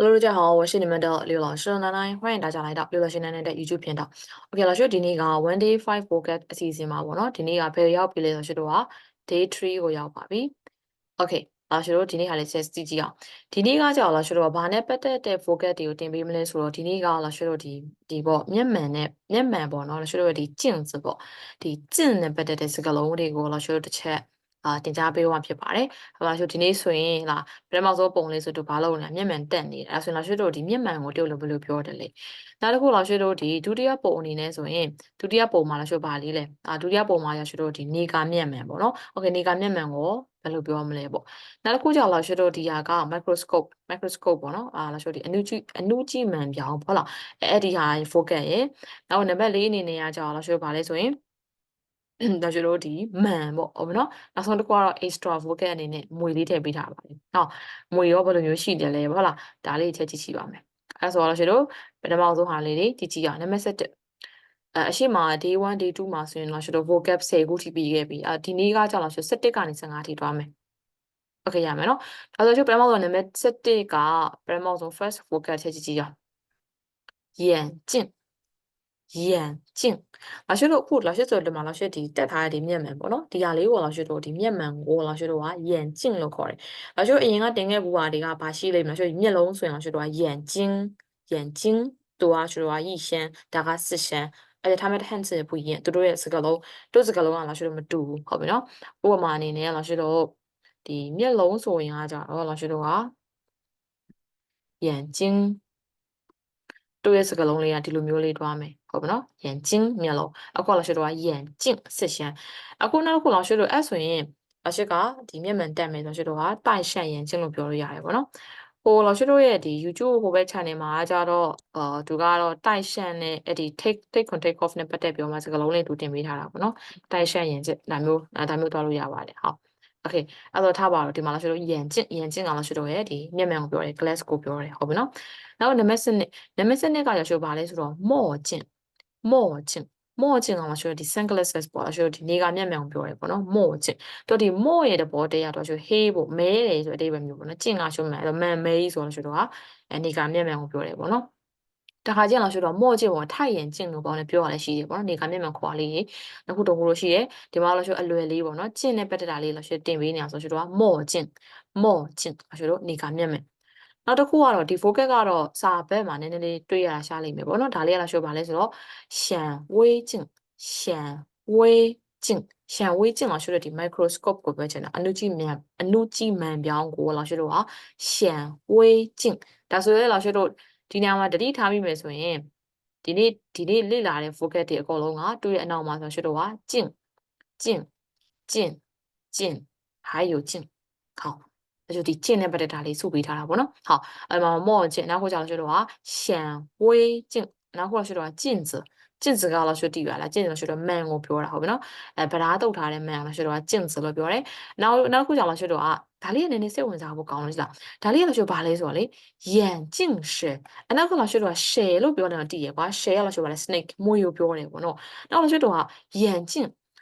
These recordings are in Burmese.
Hello，大家好，我是你们的刘老师奶奶，欢迎大家来到刘老师奶奶的 YouTube 频道。OK，老师ဒီနေ့က one day five focus အစီအစဉ်မှာပေါ့နော်ဒီနေ့ကဘယ်ရောက်ပြီလဲဆိုတော့ day 3ကိုရောက်ပါပြီ Okay လာရှိတို့ဒီနေ့ဟာလေးဆက်ကြည့်ကြည့်အောင်ဒီနေ့ကကြောက်လာရှိတို့ကဘာနဲ့ပတ်သက်တဲ့ focus တွေကိုတင်ပေးမလဲဆိုတော့ဒီနေ့ကလာရှိတို့ဒီဒီပေါ့မျက်မှန်နဲ့မျက်မှန်ပေါ့နော်လာရှိတို့ဒီကျင့်စပေါ့ဒီကျင့်နဲ့ပတ်သက်တဲ့စကားလုံးတွေကိုလာရှိတို့တစ်ချက် အာတင်ကြားပေးသွားဖြစ်ပါတယ်။ဟိုလာရှိဒီနေ့ဆိုရင်လာပထမဆုံးပုံလေးဆိုတော့ဘာလို့လဲမျက်မှန်တက်နေတယ်။အဲဆိုရင်လာရှိတို့ဒီမျက်မှန်ကိုတုပ်လို့ဘယ်လိုပြောတယ်လဲ။နောက်တစ်ခုလာရှိတို့ဒီဒုတိယပုံအနေနဲ့ဆိုရင်ဒုတိယပုံမှာလာရှိဘာလေးလဲ။အာဒုတိယပုံမှာလာရှိတို့ဒီနေကာမျက်မှန်ပေါ့နော်။ Okay နေကာမျက်မှန်ကိုဘယ်လိုပြောမလဲပေါ့။နောက်တစ်ခုကြောင့်လာရှိတို့ဒီဟာက microscope microscope ပေါ့နော်။အာလာရှိဒီအနုကြည့်အနုကြည့်မှန်ပြောင်းဟုတ်လား။အဲ့ဒီဟာ focus ရယ်။နောက်နံပါတ်၄အနေနဲ့ကကြောင့်လာရှိဘာလဲဆိုရင် ဒါကျတော့ဒီမှန်ပေါ့ဟုတ်ပြီနော်နောက်ဆုံးတစ်ခုကတော့ extra vocal အနေနဲ့မွေလေးထည့်ပေးထားပါတယ်ဟောမွေရောဘယ်လိုမျိုးရှိတယ်လဲဟုတ်လားဒါလေးချက်ကြည့်ကြည့်ပါမယ်အဲဆိုတော့ကျတော့ပထမဆုံးဟာလေးတွေကြည့်ကြည့်အောင်နံပါတ်7အဲအရှိမ day 1 day 2မှာဆိုရင်တော့ကျတော့ vocab 10ခုထိပြီးခဲ့ပြီအဲဒီနေ့ကကြောင့်တော့17ကနေ15ထိတွားမယ်โอเคရမယ်နော်ဒါဆိုကျပထမဆုံးနံပါတ်7ကပထမဆုံး first vocab ချက်ကြည့်ကြည့်အောင်眼镜 眼镜。老师都不，老师做的嘛，老师的带他的面门不咯？底下里我老师做的面门，我老师的话眼镜了可嘞。老师应该点个不话的个巴西嘞，老师面龙水老师的话眼睛眼睛多啊，就是话一千大概四千。而且他们的汉字也不一样，都都也是个楼，都是个楼啊，老师都没读，好不咯？我嘛呢呢，老师都的面龙水啊，叫然后老师的话眼睛。 တို့ရဲ့စကားလုံးလေးကဒီလိုမျိုးလေးတွားမယ်ဟုတ်ပါနော်ယန်ကျင်းမျက်လုံးအခုလောက်ရှိတော့ယန်ကျင်းစစ်ရှမ်းအခုနောက်ခုလောက်ရှိတော့အဲ့ဆိုရင်လောက်ရှိကဒီမျက်မှန်တက်မယ်ဆိုရှိတော့ကတိုင်ရှန်ယန်ကျင်းလို့ပြောလို့ရတယ်ပေါ့နော်ဟိုလောက်ရှိတော့ရဲ့ဒီ YouTube ဟိုဘက် channel မှာကြတော့အာသူကတော့တိုင်ရှန်နဲ့အဲ့ဒီ take take on take off နဲ့ပတ်သက်ပြောမှစကားလုံးလေးတူတင်ပေးထားတာပေါ့နော်တိုင်ရှန်ယန်ကျင်းဒါမျိုးဒါမျိုးတွားလို့ရပါတယ်ဟုတ်โอเคအဲ့တော့ထားပါတော့ဒီမှာလာရှိတော့ယန်ကျင့်ယန်ကျင့်ကလာရှိတော့ရဲ့ဒီမျက်မှန်ကိုပြောတယ် glass ကိုပြောတယ်ဟုတ်ပြီနော် နောက်နံပါတ်7နံပါတ်7ကရရှိဘာလဲဆိုတော့မော့ကျင့်မော့ကျင့်မော့ကျင့်ကလာရှိတော့ဒီ sunglasses ပေါ့လာရှိတော့ဒီနေကမျက်မှန်ကိုပြောတယ်ပေါ့နော်မော့ကျင့်တော့ဒီမော့ရဲ့တဘောတရားတော့ရှိဟေးပေါ့မဲတယ်ဆိုတဲ့အဓိပ္ပာယ်မျိုးပေါ့နော်ကျင့်ကရှိမှန်အဲ့တော့မန်မဲဆိုတော့ရှိတော့ဟာအနေကမျက်မှန်ကိုပြောတယ်ပေါ့နော်တခါကျရင်လို့ရှိတော့မော့ကျင့်ပေါ့ထိုက်ရင်ကျင့်လို့ပေါ့လေပြောရလဲရှိတယ်ပေါ့နော်နေကမျက်မှန်ခေါ်လေးနှစ်ခုတုံးခုလို့ရှိတယ်ဒီမှာလို့ရှိအလွယ်လေးပေါ့နော်ကျင့်နဲ့ပတ်သက်တာလေးလို့ရှိတင်ပေးနေအောင်ဆိုရှိတော့မော့ကျင့်မော့ကျင့်ဆိုတော့နေကမျက်မှန် နောက်တစ်ခုကတော့ဒီ focus ကတော့စာဘက်မှာနည်းနည်းလေးတွေ့ရတာရှားလိမ့်မယ်ပေါ့နော်ဒါလေးကလည်းရှိပါလဲဆိုတော့ရှန်ဝေးကျင့်ရှန်ဝေးကျင့်ရှန်ဝေးကျင့်လို့ရှိတော့ဒီ microscope ကိုပြောချင်တာအနုကြည့်မြန်အနုကြည့်မှန်ပြောင်းကိုလို့ရှိတော့ရှန်ဝေးကျင့်ဒါဆိုရဲလို့ရှိတော့ဒီနေရာမှာတတိထားမိမယ်ဆိုရင်ဒီနေ့ဒီနေ့လေ့လာတဲ့ focus တွေအကုန်လုံးကတွေ့ရဲ့အနောက်မှာဆိုရှိတော့ကျင့်ကျင့်ကျင့်ကျင့်还有ကျင့်好 那就得进那边的大理数给他了，不能好，呃嘛莫进，然后讲说的话显微镜，然后说的话镜子，镜子ကလာဆိုတည်ရလား镜子ဆိုတော့ man ကိုပြောတာဟုတ်ပြီနော်အဲဗလာတုတ်ထားတဲ့ man လားဆိုတော့镜子လို့ပြောတယ်နောက်နောက်တစ်ခုကြောင့်လားဆိုတော့ဒါလေးကနည်းနည်းစိတ်ဝင်စားဖို့ကောင်းလို့ရှိလားဒါလေးကလားဆိုဘာလဲဆိုတော့လေ眼镜蛇အနောက်ကလားဆိုတော့ share လို့ပြောတယ်တည်ရကွာ share လားဆိုပါလဲ snake မွေကိုပြောတယ်ပေါ့နော်နောက်လားဆိုတော့眼镜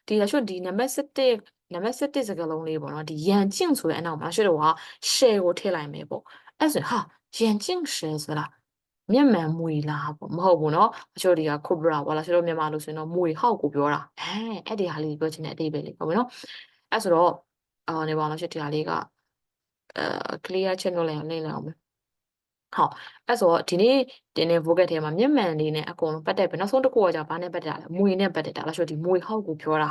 ဒီလားဆိုဒီနံပါတ်7 နံပါတ်7စကားလုံးလေးပေါ့နော်ဒီရန်ကျင့်ဆိုတဲ့အနောက်မှာရှိတော့ဟာ share ကိုထည့်လိုက်မယ်ပေါ့အဲ့ဆိုဟာရန်ကျင့် share ဆိုလားမျက်မှန်မွေလားပေါ့မဟုတ်ဘူးเนาะအချို့တွေက cobra ဘာလားဆိုတော့မြန်မာလို့ဆိုရင်တော့မွေဟောက်ကိုပြောတာအဲအဲ့ဒီဟာလေးပြောချင်တဲ့အဓိပ္ပာယ်လေးပေါ့နော်အဲ့ဆိုတော့အော်နေပါတော့ရှစ်ဒီဟာလေးကအဲ clear ချက်လို့လည်းလေးလည်းအောင်မယ်ဟုတ်အဲ့ဆိုတော့ဒီနေ့တင်တဲ့ vocab ထဲမှာမျက်မှန်လေးနဲ့အကုန်လုံးပတ်သက်ပဲနောက်ဆုံးတစ်ခုကじゃဘာနဲ့ပတ်သက်တာလဲမွေနဲ့ပတ်သက်တာလားဆိုတော့ဒီမွေဟောက်ကိုပြောတာ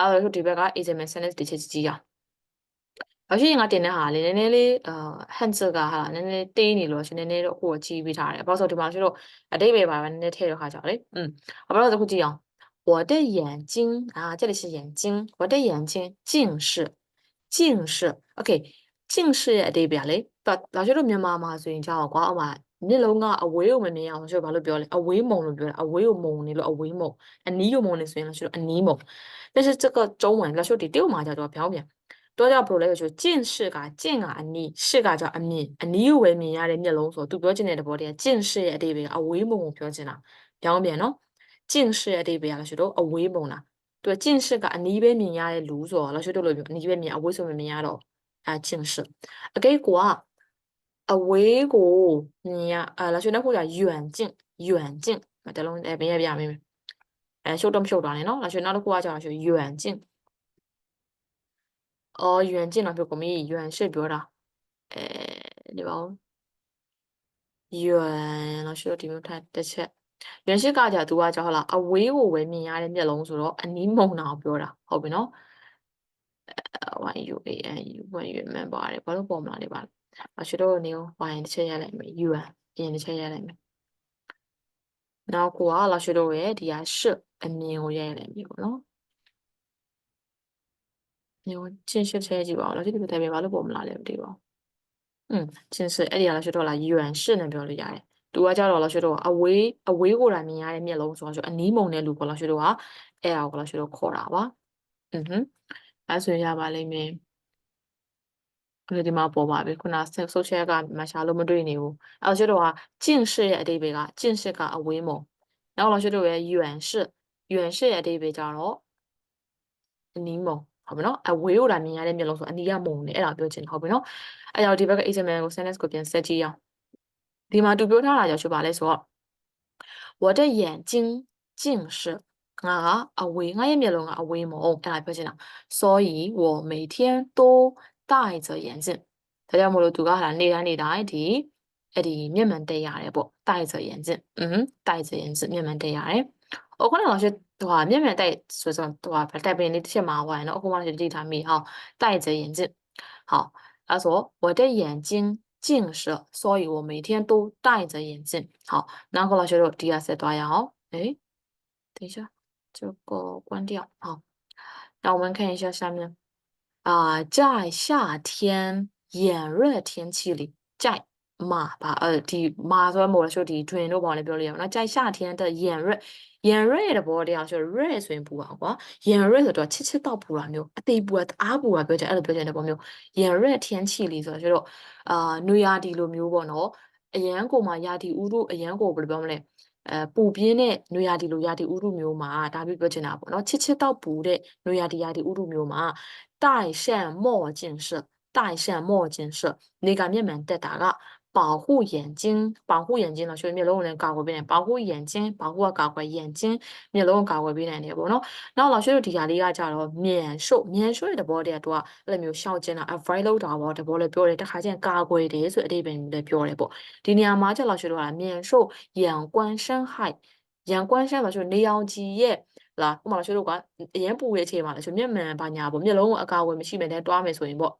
အဲ့တော့ဒီဘက်က example sentence တစ်ချက်ကြည့်ရအောင်ဘာဖြစ်ရင်ငါတင်တဲ့ဟာလေနည်းနည်းလေးအာ hands ကဟာနည်းနည်းတေးနေလို့ရှင်နည်းနည်းတော့ကိုယ်ကြီးပေးထားတယ်ဘာလို့ဆိုဒီမှာရှင်တို့အတိတ်ပဲပါပဲနည်းနည်းထည့်ရခါကြောင့်လေอืมဘာလို့တခုကြည့်အောင်我的眼睛啊这里是眼睛我的眼睛近视近视 okay 近视ရဲ့အတိတ်ပဲလေတော့ဒါရှင်တို့မြန်မာမှာဆိုရင်ကြောက်ကွာအောက်မှာ မျက်လုံးကအဝေးကိုမမြင်အောင်ဆိုတော့ဘာလို့ပြောလဲအဝေး蒙လို့ပြောတာအဝေးကို蒙နေလို့အဝေး蒙အနီးကို蒙နေဆိုရင်老师说အနီး蒙但是这个中文老师说第六嘛叫做表面多叫不来就近视က近ကအနီး视ကကြောင့်အမြင်အနီးကိုပဲမြင်ရတဲ့မျက်လုံးဆိုသူပြောချင်တဲ့တဘောတည်း近视ရဲ့အတိပ္ပယ်ကအဝေးမုံကိုပြောချင်တာပြောင်းပြန်နော်近视ရဲ့အတိပ္ပယ်ကလည်းဆိုတော့အဝေးမုံလားသူက近视ကအနီးပဲမြင်ရတဲ့လူဆိုတော့လည်းဆိုတော့လို့ပြောအနီးပဲမြင်အဝေးဆိုမမြင်ရတော့အဲ近视အကိကိုက အဝေးကိုမြင်ရအာလာရွှေနှုတ်ကိုကြာယွမ်ကျင့်ယွမ်ကျင့်တလုံးအဲဘယ်ရပြမင်းအဲရှုပ်တော့မရှုပ်တာနဲ့နော်လာရွှေနောက်တစ်ခုကကြာရွှေယွမ်ကျင့်အော်ယွမ်ကျင့်တော့ပြောကမီယွမ်ရှစ်ပြောတာအဲဒီပါဦးယွမ်လာရွှေဒီမျိုးထားတစ်ချက်ယွမ်ရှစ်ကကြာသူကကြာဟုတ်လားအဝေးကိုပဲမြင်ရတဲ့မျက်လုံးဆိုတော့အနီးမုံတာကိုပြောတာဟုတ်ပြီနော် one you a n you when you remember တယ်ဘာလို့ပေါ်မလာလဲပါလဲ အရှိတော့နေကို y တစ်ချက်ရလိုက်မယ် u 啊ပြင်တစ်ချက်ရလိုက်မယ်နောက်ကိုကလာရှိတော့ရဲ့ဒီဟာရှအမြင်ကိုရရလိုက်ပြီပေါ့နော်မျိုးချင်းရှစ်ချက်ကြည့်ပါဦးလာရှိဒီတိုင်ပဲဘာလို့ပုံမလာလဲမသိပါဘူးอืมချင်းစစ်အဲ့ဒီကလာရှိတော့လာ yuan ရှနဲ့ပြောလို့ရတယ်သူကကြတော့လာရှိတော့အဝေးအဝေးကိုတာမြင်ရတဲ့မျက်လုံးဆိုတော့အနီးမုံတဲ့လူပေါ့လာရှိတော့ကအဲ့ဒါကိုလာရှိတော့ခေါ်တာပါอือဟึအဲ့ဆိုရပါလိမ့်မယ် ဒီဒီမှာပေါ်ပါပြီခုနဆုတ်ချက်ကမရှာလို့မတွေ့နေဘူးအဲ့တော့တို့က近视ရဲ့အတိပ္ပယ်က近视ကအဝေးမုံနောက်老师တို့ရဲ့yuan ရှစ် yuan ရှစ်ရဲ့အတိပ္ပယ်ကြတော့အနီးမုံဟုတ်ပြီနော်အဝေးကိုတာမြင်ရတဲ့မျက်လုံးဆိုအနီးကမုံနေအဲ့ဒါပြောချင်တယ်ဟုတ်ပြီနော်အဲ့တော့ဒီဘက်က example ကို sentence ကိုပြန်ဆက်ကြည့်အောင်ဒီမှာသူပြောထားတာကြောင့်ရှိပါလဲဆိုတော့我的眼睛近视ငါကအဝေးငါရဲ့မျက်လုံးကအဝေးမဟုတ်အဲ့ဒါပြောချင်တာ所以我每天都 戴着眼镜ဒါကြောင့်မလို့သူကဟာနေတိုင်းနေတိုင်းဒီအဲ့ဒီမျက်မှန်တက်ရတယ်ပေါ့戴着眼镜嗯戴着眼镜မျက်မှန်တက်ရတယ်ဟိုခုနက老师ဟိုဟာမျက်မှန်တက်ဆိုဆိုဟိုဟာတက်ပင်လေးတစ်ချက်မှာဟိုနော်အခုမှ老师တိထားမိဟော戴着眼镜好他说我的眼睛近视，所以我每天都戴着眼镜。好，然后老师说第二次多呀哦，哎，等一下，这个关掉。好，那我们看一下下面 啊，在夏天炎热天气里，在马吧，呃，ဒီ马ဆိုမို့လို့ဒီ twin တို့ပေါ့လေပြောလို့ရအောင်နော်在夏天的炎热炎热的ဘောတရားဆို热ဆိုရင်ပူအောင်ကွာ炎热ဆိုတော့ချစ်ချစ်တော့ပူတာမျိုးအသေးပူတာတအားပူတာပြောချင်အဲ့လိုပြောချင်တဲ့ပုံမျိုး炎热天气里ဆိုတော့အာနွေရာသီလိုမျိုးပေါ့နော်အရန်ကိုမှရာသီဥတုအရန်ကိုဘယ်လိုပြောမလဲ အဲပူပြင်းတဲ့နွေရာသီလိုရာသီဥတုမျိုးမှာဒါပြပြောချင်တာပေါ့နော်ချစ်ချစ်တော့ပူတဲ့နွေရာသီရာသီဥတုမျိုးမှာတိုက်ရှန့်မော့ကျင်ရှက်တိုက်ရှန့်မော့ကျင်ရှက်နေကမျက်မှန်တက်တာက 保护眼睛，保护眼睛咯，所以မျက်လုံးကိုလည်းကာကွယ်ပေးနိုင်保护眼睛保护ကကာကွယ်眼睛မျက်လုံးကိုကာကွယ်ပေးနိုင်တယ်ပေါ့နော်နောက်老师တို့ဒီဟာလေးကကြတော့မြန်ရှုပ်မြန်ရှုပ်တဲ့သဘောတည်းကသူကအဲ့လိုမျိုးရှောက်ကျင်တာ avoid လုပ်တာပေါ့တဘောလည်းပြောတယ်တခါကျရင်ကာကွယ်တယ်ဆိုအတိတ်ပဲလည်းပြောတယ်ပေါ့ဒီနေရာမှာကျ老师တို့ကမြန်ရှုပ်眼观伤害眼观伤老师နေအောင်ကြည့်ရဲ့လားဥပမာ老师တို့ကအရင်ပူရဲ့အချိန်မှာ老师မျက်မှန်ပါညာပေါ့မျက်လုံးကိုအကာအကွယ်မရှိမဲ့တဲ့တွားမယ်ဆိုရင်ပေါ့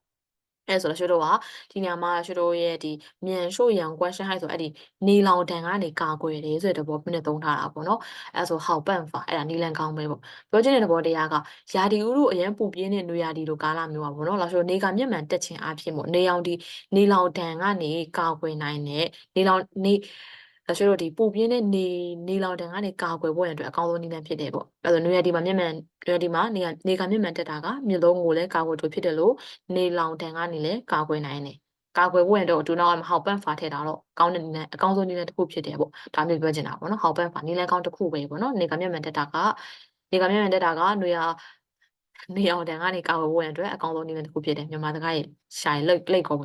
အဲဆိုတော့ရွှေတို့ကဒီညမှာရွှေတို့ရဲ့ဒီမြန်ရှုရန် question ဟိုက်ဆိုအဲ့ဒီနေလောင်တန်ကနေကာကွယ်တယ်ဆိုတဲ့သဘောပြနဲ့သုံးထားတာပေါ့နော်အဲဆိုဟောက်ပန့်ဖာအဲ့ဒါနီလန်ကောင်းပဲပေါ့ပြောချင်တဲ့သဘောတရားကယာဒီဥရုအရင်ပူပြင်းတဲ့နွေယာဒီလိုကာလမျိုးပါပေါ့နော်လာဆိုနေကမျက်မှန်တက်ခြင်းအဖြစ်ပေါ့နေအောင်ဒီနေလောင်တန်ကနေကာကွယ်နိုင်တဲ့နေလောင်နေ ဒါဆိုတော့ဒီပူပြင်းတဲ့နေနေလောင်တန်ကနေကာကွယ်ဖို့ရအတွက်အကောင်းဆုံးနည်းလမ်းဖြစ်တယ်ပေါ့အဲဆိုနွေရာဒီမှာမျက်မှန်နွေရာဒီမှာနေနေကမျက်မှန်တက်တာကမျက်လုံးကိုလည်းကာကွယ်ဖို့ဖြစ်တယ်လို့နေလောင်တန်ကနေလည်းကာကွယ်နိုင်တယ်ကာကွယ်ဖို့ရတော့ဒူနောက်မဟောက်ပန့်ဖာထည့်တာတော့ကောင်းတဲ့နည်းလမ်းအကောင်းဆုံးနည်းလမ်းတစ်ခုဖြစ်တယ်ပေါ့ဒါမျိုးပြောချင်တာပေါ့နော်ဟောက်ပန့်ဖာနည်းလမ်းကောင်းတစ်ခုပဲပေါ့နော်နေကမျက်မှန်တက်တာကနေကမျက်မှန်တက်တာကနွေရာနေအောင်တန်ကနေကာကွယ်ဖို့ရအတွက်အကောင်းဆုံးနည်းလမ်းတစ်ခုဖြစ်တယ်မြန်မာစကားရဲ့ရှာလိတ်လိတ်ကု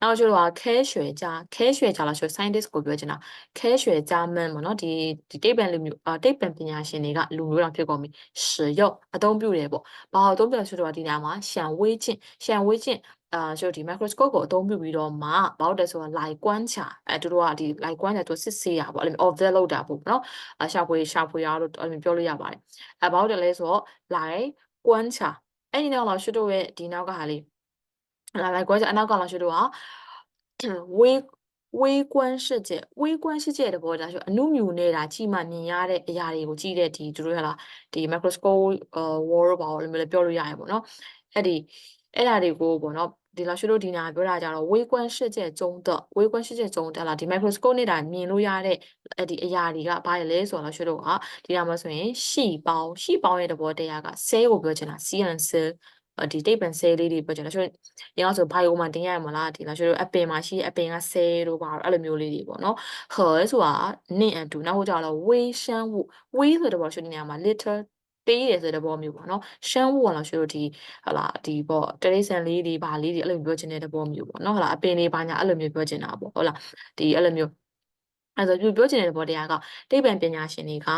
န်နောက်ကျတော့ခဲရွှေကြခဲရွှေကြလားဆို scientist ကိုပြောချင်တာခဲရွှေကြမန်းပေါ့နော်ဒီဒီတိတ်ပံလူမျိုးအာတိတ်ပံပညာရှင်တွေကလူမျိုးတော်ဖြစ်ကုန်ပြီ使用အသုံးပြုတယ်ပေါ့ဘာအသုံးပြုလဲဆိုတော့ဒီနေရာမှာရှံဝေးချင်းရှံဝေးချင်းအာဆိုဒီ microscope ကိုအသုံးပြုပြီးတော့မှဘာလို့လဲဆိုတော့ light ကွမ်းချအဲသူတို့ကဒီ light ကွမ်းချသူစစ်ဆေးရပေါ့အဲ့လို observe လုပ်တာပေါ့နော်အရှာဖွေရှာဖွေရလို့အဲ့လိုပြောလို့ရပါတယ်အဲဘာလို့လဲဆိုတော့ light ကွမ်းချအဲ့ဒီနောက်တော့ရှုတို့ရဲ့ဒီနောက်ကဟာလေး 来来，国家那讲了许多啊，微微观世界微观世界的ပေါ်တာဆိုအနုမြူနေတာကြီးမှမြင်ရတဲ့အရာတွေကိုကြည့်တဲ့ဒီသူတို့ရလားဒီ microscope အာ wall ဘာလို့လဲပြောလို့ရရပေါ့နော်အဲ့ဒီ အဲ့ဒါတွေကိုပေါ့နော်ဒီလောက်ရှိလို့ဒီနာပြောတာကြတော့微观世界中的微观世界中的လားဒီ microscope နဲ့ဒါမြင်လို့ရတဲ့အဲ့ဒီအရာတွေကဘာလဲဆိုတော့ရှိလို့ဟာဒီနာမှာဆိုရင်细胞细胞ရဲ့သဘောတရားက cell ကိုပြောချင်တာ cell cell ဒီတိတ်ပင်ဆဲလေးတွေပြောကြတယ်ကျွန်တော်ရင်အောင်ဆိုဘိုင်ယိုမှာတင်ရမှာလားဒီလားကျွန်တော်အပင်မှာရှိအပင်ကဆဲတို့ပါအဲ့လိုမျိုးလေးတွေပေါ့နော်ဟောဆိုတာနင့်အတူနောက်ဟိုကြတော့ဝေးရှမ်းဝဝေးဆိုတဲ့ဘောကျွန်တော်နေရာမှာ little ပေးတယ်ဆိုတဲ့ဘောမျိုးပေါ့နော်ရှမ်းဝကလာရှင်တို့ဒီဟလာဒီပေါ့တရိစံလေးတွေဘာလေးတွေအဲ့လိုပြောချင်တဲ့ဘောမျိုးပေါ့နော်ဟလာအပင်တွေဘာညာအဲ့လိုမျိုးပြောချင်တာပေါ့ဟုတ်လားဒီအဲ့လိုမျိုး အဲဆိုသူပြောချင်တဲ့ဘောတရားကတိပ္ပံပညာရှင်တွေက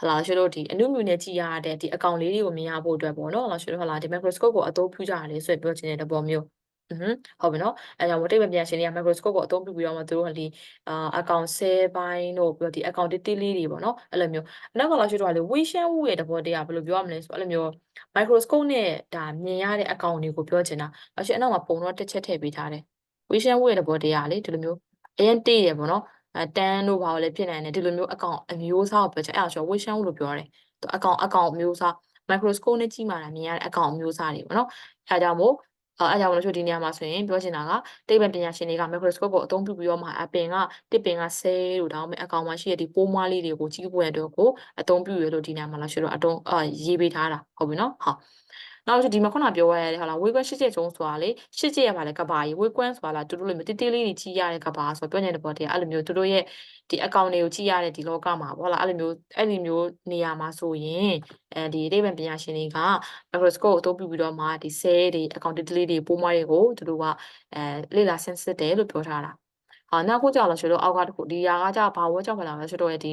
ဟလာရှင်တို့ဒီအနုမြူနဲ့ကြည့်ရတဲ့ဒီအကောင်လေးတွေကိုမြင်ရဖို့အတွက်ပေါ့နော်ဟလာရှင်တို့ဟလာဒီ microscope ကိုအသုံးပြုကြတယ်ဆိုပြောချင်တဲ့ဘောမျိုးဟွန်းဟုတ်ပြီနော်အဲကြောင့်မတိတ်မပြန်ရှင်တွေက microscope ကိုအသုံးပြုပြီးတော့မှသူတို့ကလေအာအကောင်ဆဲပိုင်းတို့ပြီးတော့ဒီအကောင်တိတိလေးတွေပေါ့နော်အဲ့လိုမျိုးအနောက်ကလာရှိတော့လေ vision ဝရဲ့တဘောတရားဘယ်လိုပြောရမလဲဆိုအဲ့လိုမျိုး microscope နဲ့ဒါမြင်ရတဲ့အကောင်တွေကိုပြောချင်တာအရှိအနောက်မှာပုံတော့တစ်ချက်ထည့်ပေးထားတယ် vision ဝရဲ့တဘောတရားလေဒီလိုမျိုးအရင်တေးရပေါ့နော် တန်းတို့ဘာလို့လဲဖြစ်နိုင်တယ်ဒီလိုမျိုးအကောင်အမျိုးအစားကိုပြောချင်အဲ့ဒါဆိုဝေရှန်ဝူလို့ပြောတယ်သူအကောင်အကောင်အမျိုးအစား microscope နဲ့ကြည့်မှလာမြင်ရတဲ့အကောင်အမျိုးအစားတွေပေါ့နော်အဲဒါကြောင့်မို့အဲအကြောင်းလို့ဆိုဒီနေရာမှာဆိုရင်ပြောချင်တာကတိဗ္ဗံပညာရှင်တွေက microscope ကိုအသုံးပြုပြီးတော့မှအပင်ကတစ်ပင်ကဆဲလို့ဒါမှမဟုတ်အကောင်မှာရှိတဲ့ဒီပိုးမွားလေးတွေကိုကြီးပွင့်အတွက်ကိုအသုံးပြုရလို့ဒီနေရာမှာလာရှိတော့အတုံးအာရေးပေးထားတာဟုတ်ပြီနော်ဟုတ် နောက်ဆိုဒီမှာခုနပြောရတဲ့ဟာလားဝေးကွန်းရှစ်ချက်ကျုံးဆိုတာလေရှစ်ချက်ရပါလေကဘာကြီးဝေးကွန်းဆိုတာလားသူတို့လိုမျိုးတိတိလေးကြီးကြီးရတဲ့ကဘာဆိုတော့ပြောနေတဲ့ပေါ်တည်းအဲ့လိုမျိုးသူတို့ရဲ့ဒီအကောင့်တွေကိုကြီးရတဲ့ဒီလောကမှာပေါ့လားအဲ့လိုမျိုးအဲ့လိုမျိုးနေရာမှာဆိုရင်အဲဒီအတိတ်ပညာရှင်တွေက microscope အသုံးပြုပြီးတော့မှဒီ cell တွေအကောင့်တိတိလေးတွေပိုးမွားတွေကိုသူတို့ကအဲလေ့လာဆန်းစစ်တယ်လို့ပြောထားတာဟာနောက်ခုကြောက်လို့ဆိုတော့အောက်ကတခုဒီຢာကကြဘာဝဲကြောက်ခလာလဲဆိုတော့ဒီ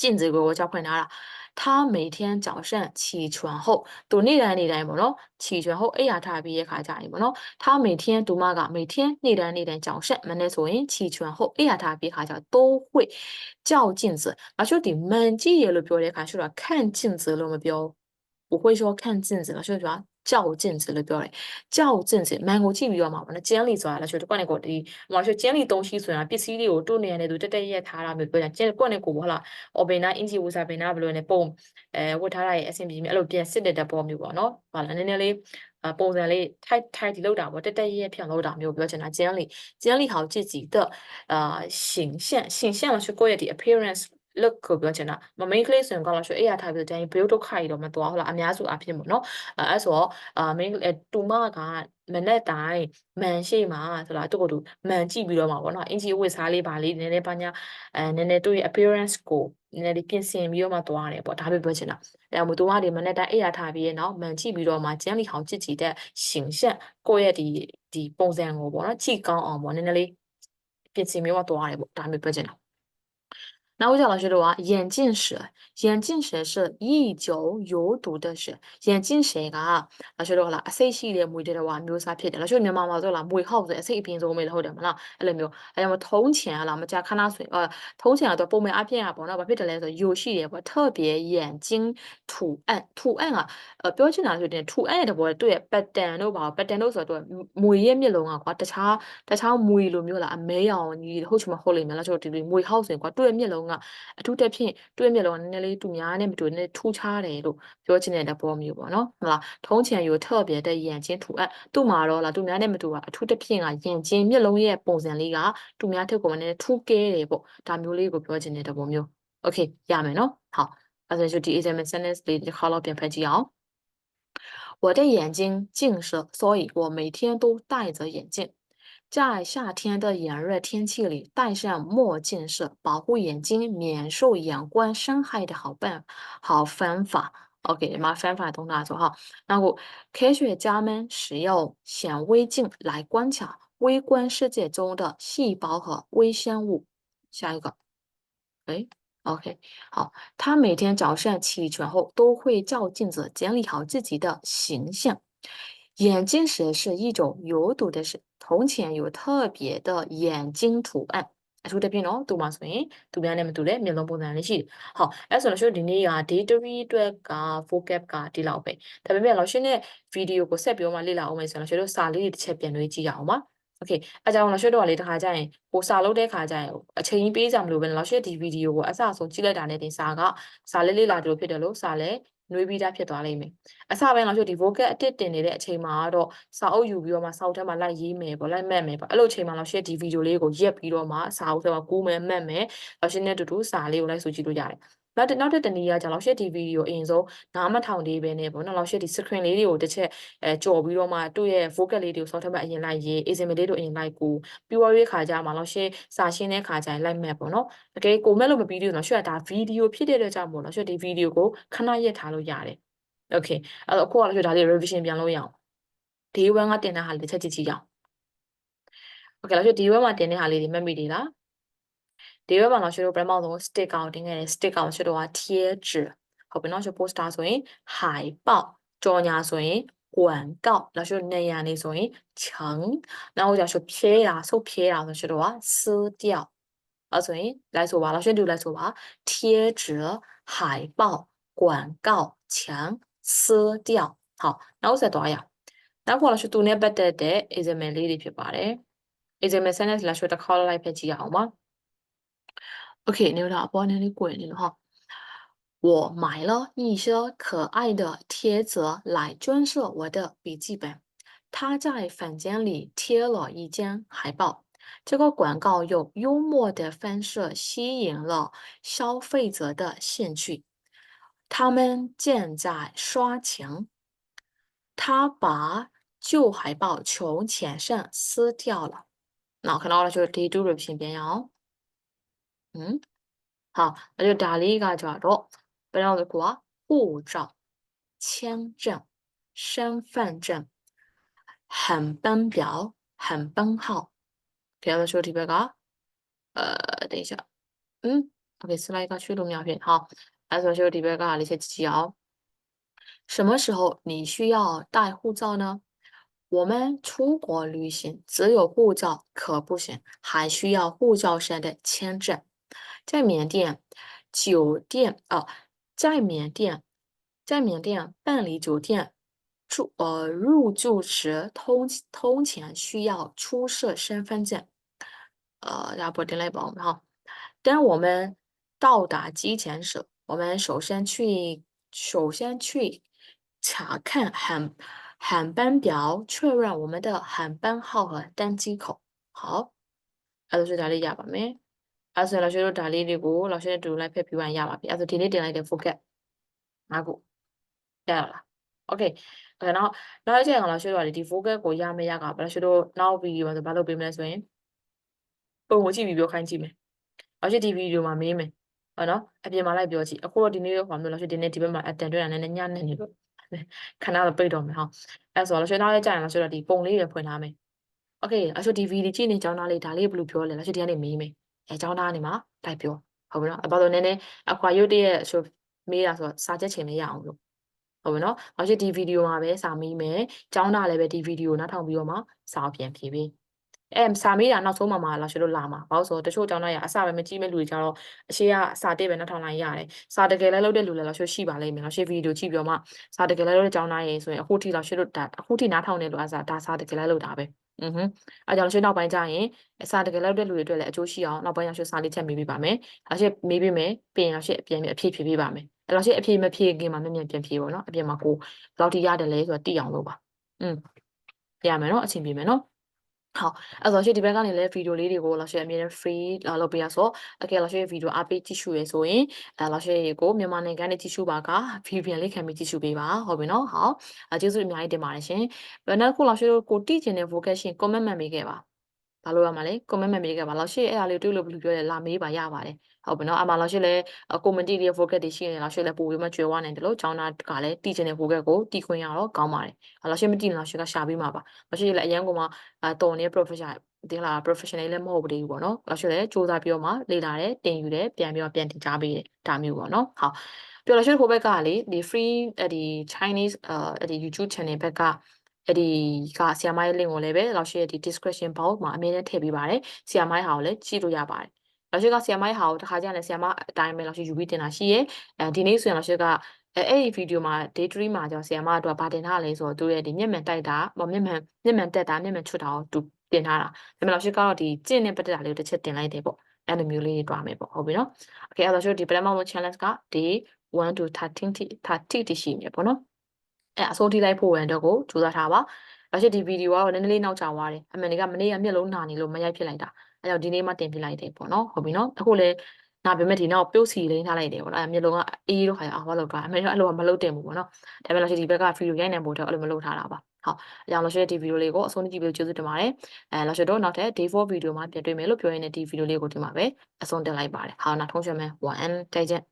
ကျင့်စေကိုကြောက်ခွင့်ထားတာ 他每天早上起床后，读နေ့တိုင်းနေ့တိုင်းပေါ့နော်起床后အိယာထားပြီးရဲ့ခါကြရင်ပေါ့နော်他每天读嘛က每天နေ့တိုင်းနေ့တိုင်း早上မနေ့ဆိုရင်起床后အိယာထားပြီးခါကြ都会照镜子အချို့ဒီမှန်ကြည့်ရလို့ပြောတဲ့ခါဆိုတော့看镜子လို့မပြော不会说看镜子 ကြောက်ကိုကျင့်စစ်လို့ပြောတယ်ကြောက်ကိုကျင့်စစ်မန်ကိုကြည့်ပြီးတော့မှာပေါ့နော်ကျင်းလီဆိုတာလည်းဆိုတော့ကိုယ့်နဲ့ကိုယ်ဒီဟိုဆိုကျင်းလီသုံးရှိဆိုတာပစ္စည်းတွေကိုတို့နေရတဲ့သူတက်တက်ရက်ထားတာမျိုးပြောကြကျင်းကိုယ့်နဲ့ကိုယ်ဟလာအော်ဘင်နာအင်ဂျီဝူစာဘင်နာဘယ်လိုလဲပုံအဲဝတ်ထားတာရဲ့အဆင်ပြေမျိုးအဲ့လိုပြန်စစ်တဲ့တဲ့ပုံမျိုးပေါ့နော်ဟာလားနည်းနည်းလေးပုံစံလေးထိုက်ထိုက်ဒီလောက်တာပေါ့တက်တက်ရက်ဖြောင်းလောက်တာမျိုးပြောချင်တာကျင်းလီကျင်းလီဟောက်ကြည့်ကြည့်တော့အာရှင်ရှန့်ရှင်ရှန့်လို့ဆိုကိုယ့်ရဲ့ဒီ appearance look ကိုပြောချင်တာမ main ကလေးဆိုရင်ကောင်းလို့ရှိရင်အဲ့ရထားပြီးတိုင်းဘယ်ဒုက္ခကြီးတော့မသွားဟုတ်လားအများစုအဖြစ်ပေါ့နော်အဲအဲ့ဆိုတော့အာ main တူမကမနဲ့တိုင်းမန်ရှိမှာဆိုတော့သူ့ကိုသူမန်ကြည့်ပြီးတော့မှာပေါ့နော်အင်ဂျီဝတ်စားလေးပါလေးနည်းနည်းပါညာအဲနည်းနည်းသူ့ရဲ့ appearance ကိုနည်းနည်းလေးပြင်ဆင်ပြီးတော့မှသွားတယ်ပေါ့ဒါပဲပြောချင်တာအဲမို့သူကဒီမနဲ့တိုင်းအဲ့ရထားပြီးရဲ့နောက်မန်ကြည့်ပြီးတော့မှကျန်းလီဟောင်ကြည့်ကြည့်တဲ့ရှင်ဆက်ကိုယ့်ရဲ့ဒီဒီပုံစံကိုပေါ့နော်ကြည့်ကောင်းအောင်ပေါ့နည်းနည်းလေးပြင်ဆင်ပြီးတော့သွားတယ်ပေါ့ဒါမျိုးပြောချင်တာ 那我讲的是的话，眼镜蛇，眼镜蛇是一种有毒的蛇。眼镜蛇ကလာရှိတော့ဟလာအစိတ်ရှိတဲ့မွေတဲ့တော့မျိုးစားဖြစ်တယ်လာရှိမြန်မာမှာဆိုလားမွေဟောက်ဆိုအစိတ်အပြင်ဆုံးမေးလို့ဟုတ်တယ်မလားအဲ့လိုမျိုးအဲကြောင့်ထုံးချင်ဟလာမကြာခဏဆိုရင်အာထုံးချင်ကတော့ပုံမှန်အပြင်ရပေါ့နော်ဘာဖြစ်တယ်လဲဆို有ရှိတယ်ပေါ့特别眼睛图案图案ကပြောချင်တာဆိုရင်图案ရဲ့တဘောသူ့ရဲ့ pattern တို့ပါ pattern တို့ဆိုတော့မွေရဲ့မျက်လုံးကကွာတခြားတခြားမွေလိုမျိုးလားအမဲရောင်ကြီးဟုတ်ချင်မဟုတ်လိမ့်မယ်လားဆိုတော့ဒီမွေဟောက်ဆိုရင်ကွာသူ့ရဲ့မျက်လုံး 啊งอ่ะทุกเทปด้วยเมื่อวันนี้เลยตุ้มยานี่มันตัวนี้ทุ่งช้าเลยลูกเพราะฉะนั้不เ了าบอก那个บ่เนาะนะท้องเช้าอยู่ทบีเดียร์ยันเช้า我的眼睛近视，所以我每天都戴着眼镜。在夏天的炎热天气里，戴上墨镜是保护眼睛免受阳光伤害的好办好方法。OK，嘛方法都拿走哈。然后科学家们使用显微镜来观察微观世界中的细胞和微生物。下一个，哎，OK，好，他每天早上起床后都会照镜子，整理好自己的形象。眼镜蛇是一种有毒的蛇，铜钱有特别的眼睛图案。အထူးသဖြင့်တော့သူမှာဆိုရင်သူများနဲ့မတူတဲ့မျက်လုံးပုံစံလေးရှိတယ်။ဟောအဲဆိုလို့ရှိရင်ဒီနေ့က dictionary အတွက်က vocab ကဒီလောက်ပဲ။ဒါပေမဲ့လို့ရှင်ရဲ့ video ကိုဆက်ပြောမှလေ့လာအောင်မယ်ဆိုတော့ရှင်တို့စာလေးတွေတစ်ချက်ပြန်တွေးကြည့်ရအောင်ပါ။ Okay အဲကြောင့်လို့ရှင်တို့ကလေတခါကျရင်ကိုစာလုပ်တဲ့ခါကျရင်အချိန်ကြီးပေးကြမလို့ပဲလို့ရှင်ဒီ video ကိုအစဆုံးကြည့်လိုက်တာနဲ့တင်စာကစာလေးလေးလာတယ်လို့ဖြစ်တယ်လို့စာလဲ နှွေးပြီးသားဖြစ်သွားလိမ့်မယ်အစပိုင်းလောက်ရှိဒီ vocal အတစ်တင်နေတဲ့အချိန်မှာတော့စာအုပ်ယူပြီးတော့မှစာအုပ်ထဲမှာလိုက်ရေးမယ်ပေါ့လိုက်မှတ်မယ်ပေါ့အဲ့လိုအချိန်မှာလောက်ရှိဒီဗီဒီယိုလေးကိုရက်ပြီးတော့မှစာအုပ်ထဲမှာကူးမယ်မှတ်မယ်လောက်ရှိနဲ့အတူတူစာလေးကိုလိုက်ဆိုကြည့်လို့ရတယ် နောက်တစ်နောက်တစ်တနည်းအားကြောင့်လောက်ရှိဒီဗီဒီယိုအရင်ဆုံးနားမထောင်သေးပဲနဲ့ပေါ့နော်လောက်ရှိဒီ screen လေးတွေကိုတစ်ချက်အဲကြော်ပြီးတော့မှသူ့ရဲ့ vocal လေးတွေကိုစောထက်မှအရင်လိုက်ရေး asm လေးတို့အရင်လိုက်ကူပြီးတော့ရေးခါကြမှာလောက်ရှိစာရှင်းတဲ့ခါကြရင်လိုက်မှတ်ပေါ့နော်တကယ်ကိုမဲ့လို့မပြီးသေးဘူးနော်ရှေ့ကဒါဗီဒီယိုဖြစ်တဲ့အတွက်ကြောင့်မို့လို့ရှေ့ဒီဗီဒီယိုကိုခဏရက်ထားလို့ရတယ် okay အဲ့တော့အခုကလည်းဒါလေး revision ပြန်လုပ်ရအောင် day 1ကတင်တဲ့ဟာလေးတစ်ချက်ကြည့်ကြည့်ရအောင် okay လို့ရှေ့ day 1မှာတင်တဲ့ဟာလေးတွေမှတ်မိသေးလား ဒီတော့ဘာလို့ရှိလို့ပထမဆုံး stick ကောင်တင်ခဲ့တယ် stick ကောင်ရှိတော့က tier ဟုတ်ပြီနော်ရှိ poster ဆိုရင် high ပေါက်ကြော်ညာဆိုရင်广告，那就那样的所以强，那我就说撇啦，说撇啦，就是的话撕掉，啊，所以来说吧，老师就来说吧，贴纸、海报、广告墙撕掉，好，那我再读呀，那我老师读那不得的，一直没理的，对吧？嘞，一直没生的，老师的考了来篇记好吗？OK，你有到包年的柜子了哈。我买了一些可爱的贴纸来装饰我的笔记本，他在房间里贴了一张海报。这个广告用幽默的方式吸引了消费者的兴趣，他们正在刷墙。他把旧海报从墙上撕掉了。那看到了，就是第一组的平面哦。嗯。好，那就第二个叫多。不要的国，护照，签证，身份证，航班表，航班号。第二个就题二个，呃，等一下。嗯。我给撕了一个驱逐洋兵。好。第二个就第二个，那些记记。什么时候你需要带护照呢？我们出国旅行，只有护照可不行，还需要护照上的签证。在缅甸酒店啊，在缅甸，在缅甸办理酒店住呃入住时通通前需要出示身份证，呃，然后等来帮我们哈。当我们到达机前时，我们首先去首先去查看航航班表，确认我们的航班号和登机口。好，那是这里呀，巴贝。 အဲ့ဆိုရင်လောက်ရှိတို့ဒါလေးတွေကိုလောက်ရှိတဲ့တူလိုက်ဖက်ပြူရရပါပြီအဲ့ဆိုဒီနေ့တင်လိုက်တဲ့ forget ငါ့ကိုတဲ့လား okay အဲ့တော့နောက်တစ်ချက်ကလောက်ရှိတော့ဒီ forget ကိုရမရကဘယ်လောက်ရှိတို့နောက် video မှာဆိုဘာလုပ်ပေးမလဲဆိုရင်ပုံကိုကြည့်ပြီးပြောခိုင်းကြည့်မယ်လောက်ရှိဒီ video မှာမေးမယ်ဟုတ်နော်အပြင်မှာလိုက်ပြောကြည့်အခုတော့ဒီနေ့ရောဘာမျိုးလောက်ရှိဒီနေ့ဒီဘက်မှာအတန်တွေ့တာနဲ့ညနေနေလို့ခဏတော့ပိတ်တော့မယ်ဟောအဲ့ဆိုတော့လောက်ရှိနောက်ရက်ကြာရင်လောက်ရှိတော့ဒီပုံလေးတွေဖွင့်ထားမယ် okay အဲ့ဆိုဒီ video ကြည့်နေကြောင်းသားလေးဒါလေးဘယ်လိုပြောလဲလောက်ရှိဒီကနေမေးမယ် အဲကြောင်းသားကနေမှာလိုက်ပြောဟုတ်ပြီနော်။ဘာလို့နည်းနည်းအခွာရုပ်တရက်ဆိုမေးတာဆိုစာချက်ချင်လေးရအောင်လို့ဟုတ်ပြီနော်။နောက်ရှိဒီဗီဒီယိုမှာပဲစာမေးမယ်။ကျောင်းသားလည်းပဲဒီဗီဒီယိုနားထောင်ပြီးတော့မှစာပြန်ဖြေပေး။အဲစာမေးတာနောက်ဆုံးမှမှလာရှိလို့လာမှာဘာလို့ဆိုတော့တချို့ကျောင်းသားရအစပဲမကြည့်မဲ့လူတွေကြတော့အရှိကစာတစ်ပဲနှထောင်လိုက်ရတယ်စာတကယ်လည်းလုပ်တဲ့လူလည်းလောက်ရှိရှိပါလိမ့်မယ်လောက်ရှိဗီဒီယိုကြည့်ပြီးတော့မှစာတကယ်လည်းလုပ်တဲ့ကျောင်းသားရေဆိုရင်အခုထိလောက်ရှိလို့ဒါအခုထိနားထောင်နေလို့အစားဒါစာတကယ်လည်းလုပ်တာပဲ อือဟึအဲကြောင့်ရှိနောက်ပိုင်းကျရင်အစာတကယ်လုပ်တဲ့လူတွေအတွက်လည်းအကျိုးရှိအောင်နောက်ပိုင်းရောက်ရှိစာလေးချက်မေးပေးပါမယ်လောက်ရှိမေးပေးမယ်ပြင်ရောက်ရှိအပြင်အဖြေဖြေပေးပါမယ်အဲလောက်ရှိအဖြေမဖြေခင်မှာမြင်မြင်ပြန်ဖြေပေါ့နော်အပြင်မှာကိုဘယ်လောက်ထိရတယ်လဲဆိုတော့သိအောင်လုပ်ပါอืมရမယ်နော်အချိန်ပြေမယ်နော် 好，အဲ့တော့ရှေ့ဒီဘက်ကနေလည်းဗီဒီယိုလေးတွေကိုလောက်ရှေ့အမြဲတမ်း free လာလုပ်ပေးရဆိုအကယ်လောက်ရှေ့ဗီဒီယိုအားပေးကြည့်ရှုရဆိုရင်အဲလောက်ရှေ့ကိုမြန်မာနိုင်ငံနဲ့ကြည့်ရှုပါက VPN လေးခံပြီးကြည့်ရှုပေးပါဟုတ်ပြီနော်ဟောအဲကျေးဇူးအများကြီးတင်ပါတယ်ရှင်ဘယ်နောက်ခုလောက်ရှေ့ကိုတိကျင်တဲ့ vocation comment မှတ်ပေးခဲ့ပါဘာလို့ရမှာလဲ comment မှတ်ပေးခဲ့ပါလောက်ရှေ့အဲ့အားလေးတွေ့လို့ဘယ်လိုပြောလဲလာမေးပါရပါတယ် ဟုတ်ပြီနော်အမှလောက်ရှေ့လဲ comment တွေ vocal တွေရှိနေလောက်ရှေ့လဲပို့ပြီးမှကျွဲဝနိုင်တယ်လို့ကျောင်းသားကလည်းတိကျင်တဲ့ vocal ကိုတီခွင့်ရတော့ကောင်းပါတယ်လောက်ရှေ့မတိလောက်ရှေ့ကရှာပေးမှာပါလောက်ရှေ့လည်းအရန်ကမှအတော်နေ professional ဒီလား professional လည်းမဟုတ်ဘူးပေါ့နော်လောက်ရှေ့လည်းစူးစမ်းပြီးတော့မှလေ့လာတယ်တင်ယူတယ်ပြန်ပြီးတော့ပြန်တင်ကြားပေးတယ်ဒါမျိုးပေါ့နော်ဟုတ်ပြောလို့ရှိရင်ဟိုဘက်ကလေဒီ free အဲ့ဒီ Chinese အဲ့ဒီ YouTube channel ဘက်ကအဲ့ဒီကဆီယမိုင်း link ကိုလည်းပဲလောက်ရှိရဲ့ဒီ description box မှာအမြဲတမ်းထည့်ပေးပါတယ်ဆီယမိုင်းဟာကိုလည်းကြည့်လို့ရပါတယ် လောက်ရှိကဆီယမိုင်းဟာကိုတစ်ခါကျရင်ဆီယမအတိုင်းပဲလောက်ရှိယူပြီးတင်တာရှိရဲ့အဲဒီနေ့ဆိုရင်လောက်ရှိကအဲအဲ့ဒီဗီဒီယိုမှာ day 3မှာကျော်ဆီယမအတွက်ဗာတင်ထားလဲဆိုတော့သူရဲ့ဒီမျက်မှန်တိုက်တာမျက်မှန်မျက်မှန်တက်တာမျက်မှန်ချွတ်တာကိုသူတင်ထားတာဒါပေမဲ့လောက်ရှိကတော့ဒီကျင့်နဲ့ပတ်သက်တာလေးကိုတစ်ချက်တင်လိုက်တယ်ပေါ့အဲ့လိုမျိုးလေးတွေတွားမယ်ပေါ့ဟုတ်ပြီနော် okay အဲ့တော့ကျွန်တော်ဒီပထမဆုံး challenge ကဒီ1 to 13ထိ30တိရှိနေပေါ့နော်အဲအစိုးထိလိုက်ဖို့ဝင်တော့ကိုကြိုးစားထားပါဒါရှိဒီဗီဒီယိုကတော့နည်းနည်းလေးနောက်ကျသွားတယ်အမှန်တကယ်မနေ့ကမျက်လုံးနာနေလို့မရိုက်ဖြစ်လိုက်တာ အဲတော့ဒီနေ့မှတင်ပြလိုက်တယ်ပေါ့နော်ဟုတ်ပြီနော်အခုလည်းဒါပေမဲ့ဒီနောက်ပြုတ်စီလိမ့်ထားလိုက်တယ်ပေါ့နော်အဲမျိုးလုံးကအေးတော့ခါရအောင်ဘာလုပ်တာအမေတို့အဲ့လိုကမလုပ်တင်ဘူးပေါ့နော်ဒါပေမဲ့လို့ဒီဘက်က video ရိုက်နေဖို့တော့အဲ့လိုမလုပ်ထားတာပါဟုတ်အကြောင်းလို့ရှိတဲ့ဒီ video လေးကိုအဆုံးထိကြည့်ပြီးကျေးဇူးတင်ပါတယ်အဲလို့ရှိတော့နောက်ထပ် day 4 video မှာပြန်တွေ့မယ်လို့ပြောရင်းနဲ့ဒီ video လေးကိုဒီမှာပဲအဆုံးတင်လိုက်ပါတယ်ဟာနောက်ထုံးချင်မယ်1 and တိုက်ချက်